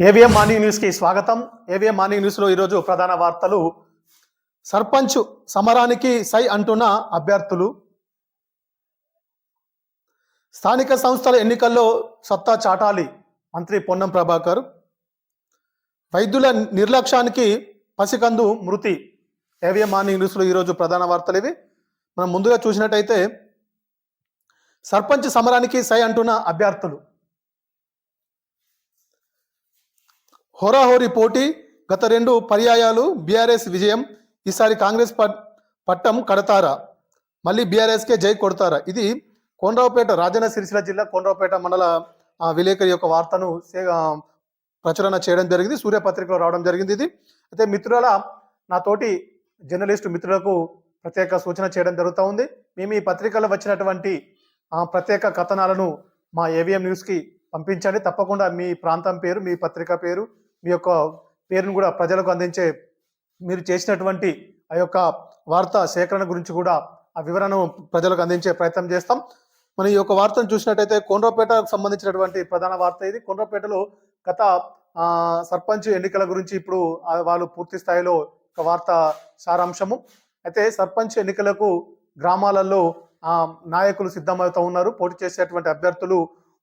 AVM morning న్యూస్కి స్వాగతం. AVM morning న్యూస్లో ఈరోజు ప్రధాన వార్తలు. సర్పంచ్ సమరానికి సై అంటున్న అభ్యర్థులు. స్థానిక సంస్థల ఎన్నికల్లో సత్తా చాటాలి మంత్రి పొన్నం ప్రభాకర్. వైద్యుల నిర్లక్ష్యానికి పసికందు మృతి. ఏవిఎం మార్నింగ్ న్యూస్లో ఈరోజు ప్రధాన వార్తలు ఇవి. మనం ముందుగా చూసినట్టయితే సర్పంచ్ సమరానికి సై అంటున్న అభ్యర్థులు. హోరాహోరీ పోటీ గత రెండు పర్యాయాలు బీఆర్ఎస్ విజయం ఈసారి కాంగ్రెస్ పట్టం కడతారా? మళ్ళీ బీఆర్ఎస్కే జై కొడతారా? ఇది కోనరావుపేట రాజన్న సిరిసిల్ల జిల్లా కోనరావుపేట మండల విలేకరి యొక్క వార్తను సే- ప్రచురణ చేయడం జరిగింది. సూర్యపత్రికలో రావడం జరిగింది ఇది. అయితే మిత్రుల నా తోటి జర్నలిస్టు మిత్రులకు ప్రత్యేక సూచన చేయడం జరుగుతూ ఉంది. మేము ఈ పత్రికలో వచ్చినటువంటి ప్రత్యేక కథనాలను మా ఏవిఎం న్యూస్కి పంపించండి. తప్పకుండా మీ ప్రాంతం పేరు మీ పత్రిక పేరు మీ యొక్క పేరును కూడా ప్రజలకు అందించే మీరు చేసినటువంటి ఆ యొక్క వార్త సేకరణ గురించి కూడా ఆ వివరణను ప్రజలకు అందించే ప్రయత్నం చేస్తాం. మన ఈ యొక్క వార్తను చూసినట్టయితే కొండ్రపేటకు సంబంధించినటువంటి ప్రధాన వార్త ఇది. కొండ్రపేటలో గత సర్పంచ్ ఎన్నికల గురించి ఇప్పుడు వాళ్ళు పూర్తి స్థాయిలో ఒక వార్త సారాంశము. అయితే సర్పంచ్ ఎన్నికలకు గ్రామాలలో నాయకులు సిద్ధమవుతూ ఉన్నారు. పోటీ చేసేటువంటి అభ్యర్థులు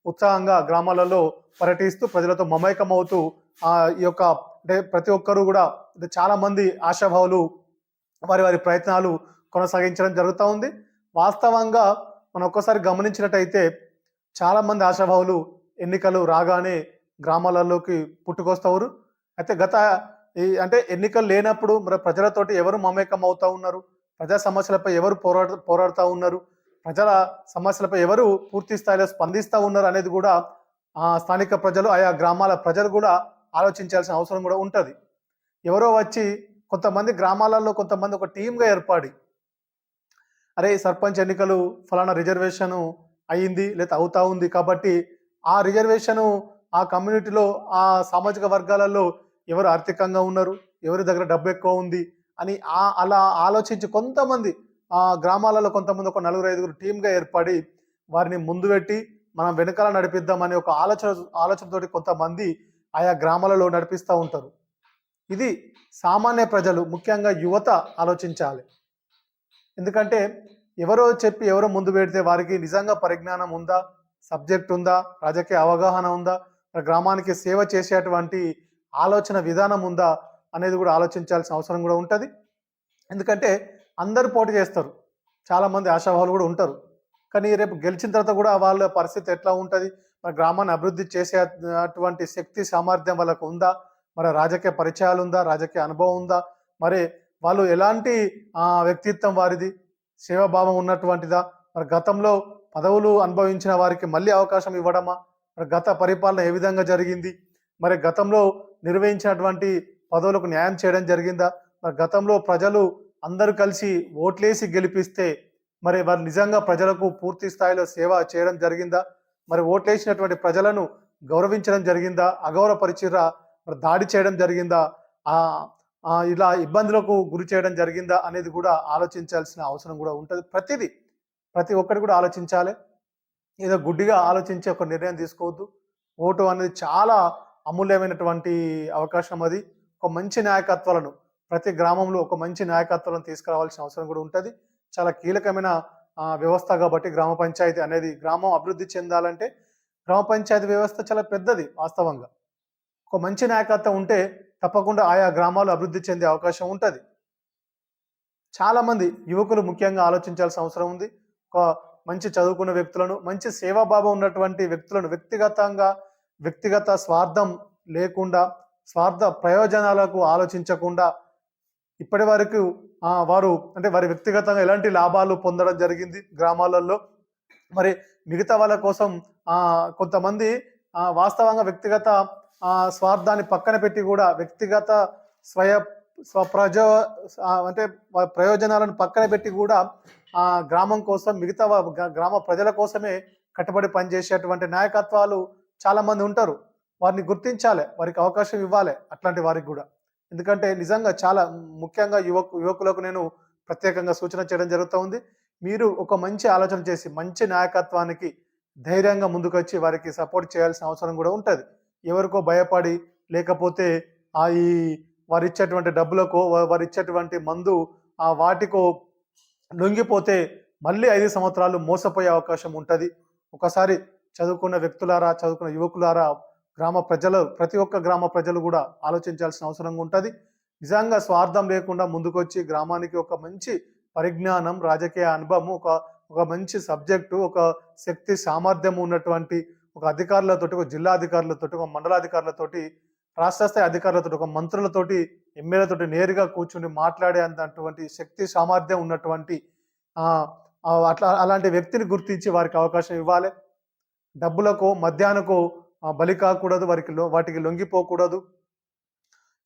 ఉత్సాహంగా గ్రామాలలో పర్యటిస్తూ ప్రజలతో మమైకం అవుతూ ఆ ఈ యొక్క అంటే ప్రతి ఒక్కరు కూడా అంటే చాలా మంది ఆశాభావులు వారి వారి ప్రయత్నాలు కొనసాగించడం జరుగుతూ ఉంది. వాస్తవంగా మనం ఒక్కసారి గమనించినట్టయితే చాలా మంది ఆశాభావులు ఎన్నికలు రాగానే గ్రామాలలోకి పుట్టుకొస్తారు అయితే గత ఈ అంటే ఎన్నికలు లేనప్పుడు మరి ప్రజలతోటి ఎవరు మమేకం అవుతూ ఉన్నారు? ప్రజా సమస్యలపై ఎవరు పోరాడు పోరాడుతూ ఉన్నారు? ప్రజల సమస్యలపై ఎవరు పూర్తి స్థాయిలో స్పందిస్తూ ఉన్నారు అనేది కూడా ఆ స్థానిక ప్రజలు ఆయా గ్రామాల ప్రజలు కూడా ఆలోచించాల్సిన అవసరం కూడా ఉంటుంది. ఎవరో వచ్చి కొంతమంది గ్రామాలలో కొంతమంది ఒక టీంగా ఏర్పడి అరే సర్పంచ్ ఎన్నికలు ఫలానా రిజర్వేషన్ అయ్యింది లేదా అవుతా ఉంది కాబట్టి ఆ రిజర్వేషను ఆ కమ్యూనిటీలో ఆ సామాజిక వర్గాలలో ఎవరు ఆర్థికంగా ఉన్నారు ఎవరి దగ్గర డబ్బు ఎక్కువ ఉంది అని ఆ అలా ఆలోచించి కొంతమంది ఆ గ్రామాలలో కొంతమంది ఒక నలుగురు ఐదుగురు టీంగా ఏర్పడి వారిని ముందు పెట్టి మనం వెనకాల నడిపిద్దామనే ఒక ఆలోచన ఆలోచనతోటి కొంతమంది ఆయా గ్రామాలలో నడిపిస్తూ ఉంటారు. ఇది సామాన్య ప్రజలు ముఖ్యంగా యువత ఆలోచించాలి. ఎందుకంటే ఎవరో చెప్పి ఎవరో ముందు పెడితే వారికి నిజంగా పరిజ్ఞానం ఉందా సబ్జెక్ట్ ఉందా రాజకీయ అవగాహన ఉందా గ్రామానికి సేవ చేసేటువంటి ఆలోచన విధానం ఉందా అనేది కూడా ఆలోచించాల్సిన అవసరం కూడా ఉంటుంది. ఎందుకంటే అందరు పోటీ చేస్తారు. చాలామంది ఆశాభావాలు కూడా ఉంటారు. కానీ రేపు గెలిచిన తర్వాత కూడా వాళ్ళ పరిస్థితి ఎట్లా ఉంటుంది? మరి గ్రామాన్ని అభివృద్ధి చేసే అటువంటి శక్తి సామర్థ్యం వాళ్ళకు ఉందా? మరి రాజకీయ పరిచయాలు ఉందా? రాజకీయ అనుభవం ఉందా? మరి వాళ్ళు ఎలాంటి వ్యక్తిత్వం వారిది? సేవాభావం ఉన్నటువంటిదా? మరి గతంలో పదవులు అనుభవించిన వారికి మళ్ళీ అవకాశం ఇవ్వడమా? మరి గత పరిపాలన ఏ విధంగా జరిగింది? మరి గతంలో నిర్వహించినటువంటి పదవులకు న్యాయం చేయడం జరిగిందా? మరి గతంలో ప్రజలు అందరూ కలిసి ఓట్లేసి గెలిపిస్తే మరి వారు నిజంగా ప్రజలకు పూర్తి స్థాయిలో సేవ చేయడం జరిగిందా? మరి ఓట్లేసినటువంటి ప్రజలను గౌరవించడం జరిగిందా? అగౌరవపరిచిరా మరి దాడి చేయడం జరిగిందా? ఇలా ఇబ్బందులకు గురి చేయడం జరిగిందా అనేది కూడా ఆలోచించాల్సిన అవసరం కూడా ఉంటుంది. ప్రతిదీ ప్రతి ఒక్కటి కూడా ఆలోచించాలి. ఏదో గుడ్డిగా ఆలోచించి ఒక నిర్ణయం తీసుకోవద్దు. ఓటు అనేది చాలా అమూల్యమైనటువంటి అవకాశం అది. ఒక మంచి నాయకత్వాలను ప్రతి గ్రామంలో ఒక మంచి నాయకత్వాలను తీసుకురావాల్సిన అవసరం కూడా ఉంటుంది. చాలా కీలకమైన వ్యవస్థ కాబట్టి గ్రామ పంచాయతీ అనేది గ్రామం అభివృద్ధి చెందాలంటే గ్రామ పంచాయతీ వ్యవస్థ చాలా పెద్దది వాస్తవంగా. ఒక మంచి నాయకత్వం ఉంటే తప్పకుండా ఆయా గ్రామాలు అభివృద్ధి చెందే అవకాశం ఉంటుంది. చాలామంది యువకులు ముఖ్యంగా ఆలోచించాల్సిన అవసరం ఉంది. ఒక మంచి చదువుకున్న వ్యక్తులను మంచి సేవాభావం ఉన్నటువంటి వ్యక్తులను వ్యక్తిగతంగా వ్యక్తిగత స్వార్థం లేకుండా స్వార్థ ప్రయోజనాలకు ఆలోచించకుండా ఇప్పటి వరకు వారు అంటే వారి వ్యక్తిగతంగా ఎలాంటి లాభాలు పొందడం జరిగింది గ్రామాలలో. మరి మిగతా వాళ్ళ కోసం కొంతమంది వాస్తవంగా వ్యక్తిగత స్వార్థాన్ని పక్కన పెట్టి కూడా వ్యక్తిగత స్వయ స్వప్రజ అంటే ప్రయోజనాలను పక్కన పెట్టి కూడా ఆ గ్రామం కోసం మిగతా గ్రామ ప్రజల కోసమే కట్టుబడి పనిచేసేటువంటి నాయకత్వాలు చాలామంది ఉంటారు. వారిని గుర్తించాలి వారికి అవకాశం ఇవ్వాలి అట్లాంటి వారికి కూడా. ఎందుకంటే నిజంగా చాలా ముఖ్యంగా యువకు యువకులకు నేను ప్రత్యేకంగా సూచన చేయడం జరుగుతూ ఉంది. మీరు ఒక మంచి ఆలోచన చేసి మంచి నాయకత్వానికి ధైర్యంగా ముందుకొచ్చి వారికి సపోర్ట్ చేయాల్సిన అవసరం కూడా ఉంటుంది. ఎవరికో భయపడి లేకపోతే ఆ ఈ వారు ఇచ్చేటువంటి డబ్బులకు వారు ఇచ్చేటువంటి మందు ఆ వాటికో లొంగిపోతే మళ్ళీ ఐదు సంవత్సరాలు మోసపోయే అవకాశం ఉంటుంది. ఒకసారి చదువుకున్న వ్యక్తులారా చదువుకున్న యువకులారా గ్రామ ప్రజలు ప్రతి ఒక్క గ్రామ ప్రజలు కూడా ఆలోచించాల్సిన అవసరం ఉంటుంది. నిజంగా స్వార్థం లేకుండా ముందుకొచ్చి గ్రామానికి ఒక మంచి పరిజ్ఞానం రాజకీయ అనుభవం ఒక ఒక మంచి సబ్జెక్టు ఒక శక్తి సామర్థ్యం ఉన్నటువంటి ఒక అధికారులతోటి ఒక జిల్లా అధికారులతోటి ఒక మండలాధికారులతోటి రాష్ట్ర స్థాయి అధికారులతో ఒక మంత్రులతోటి ఎమ్మెల్యేలతోటి నేరుగా కూర్చుని మాట్లాడే అంతటువంటి శక్తి సామర్థ్యం ఉన్నటువంటి అట్లా అలాంటి వ్యక్తిని గుర్తించి వారికి అవకాశం ఇవ్వాలి. డబ్బులకు మధ్యాహ్నకు బలి కాకూడదు వారికి లో- వాటికి లొంగిపోకూడదు.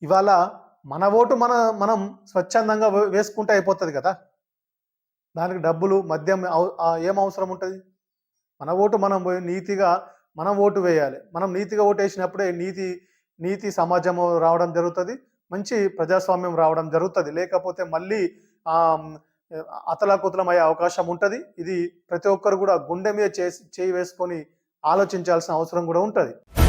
ఇవాళ మన ఓటు మన మనం స్వచ్ఛందంగా వే- వేసుకుంటే అయిపోతుంది కదా? దానికి డబ్బులు మద్యం ఏం అవసరం ఉంటుంది? మన ఓటు మనం నీతిగా మనం ఓటు వేయాలి. మనం నీతిగా ఓటు వేసినప్పుడే నీతి నీతి సమాజం రావడం జరుగుతుంది. మంచి ప్రజాస్వామ్యం రావడం జరుగుతుంది. లేకపోతే మళ్ళీ అతలాకుతలం అయ్యే అవకాశం ఉంటుంది. ఇది ప్రతి ఒక్కరు కూడా గుండె మీద చేసి చేయి వేసుకొని ఆలోచించాల్సిన అవసరం కూడా ఉంటుంది.